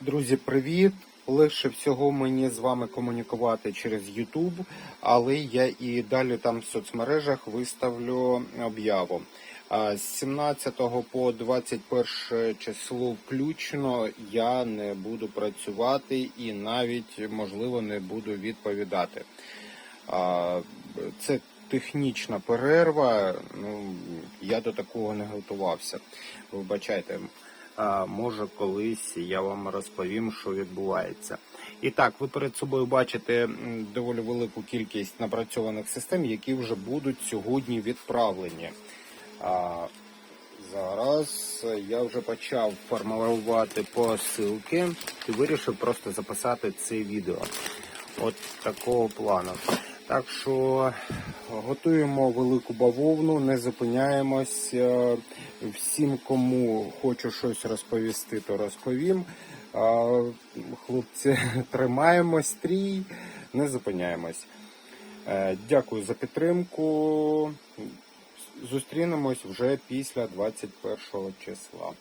Друзі, привіт! Легше всього мені з вами комунікувати через YouTube, але я і далі там в соцмережах виставлю об'яву. З 17 по 21 число включно я не буду працювати і навіть можливо не буду відповідати. Це технічна перерва. Ну я до такого не готувався. Вибачайте. Може колись я вам розповім, що відбувається. І так, ви перед собою бачите доволі велику кількість напрацьованих систем, які вже будуть сьогодні відправлені. А, зараз я вже почав формулювати посилки і вирішив просто записати це відео. От такого плану. Так що готуємо велику бавовну, не зупиняємось. Всім, кому хочу щось розповісти, то розповім. Хлопці, тримаємо стрій, не зупиняємось. Е, Дякую за підтримку. Зустрінемось вже після 21 числа.